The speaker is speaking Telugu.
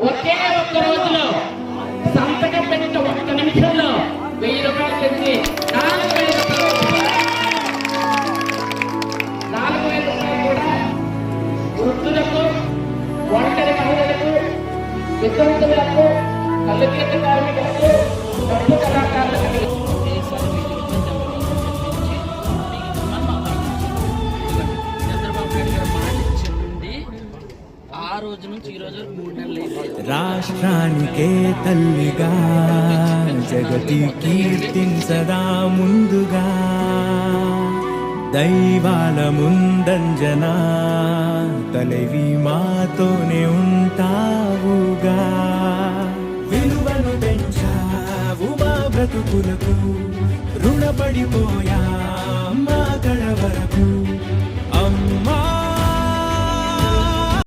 ఒకే ఒక్క రోజులో సంతకం పెట్టిన ఒక్క నిమిషంలో వెయ్యి రూపాయలు తెచ్చి నాలుగు వేల నాలుగు వేల రూపాయలు కూడా వృద్ధులకు ఒంటరి మహిళలకు వితంతువులకు కళ్ళగీత కార్మికులకు ఆ రోజు నుంచి ఈ రోజు మూడు నెలలు రాష్ట్రానికే తల్లిగా జగతి కీర్తించదా ముందుగా. దైవాల ముందంజనా తలవి మాతోనే ఉంటావుగా. విలువను పెంచావు మా బ్రతుకులకు రుణపడిపోయా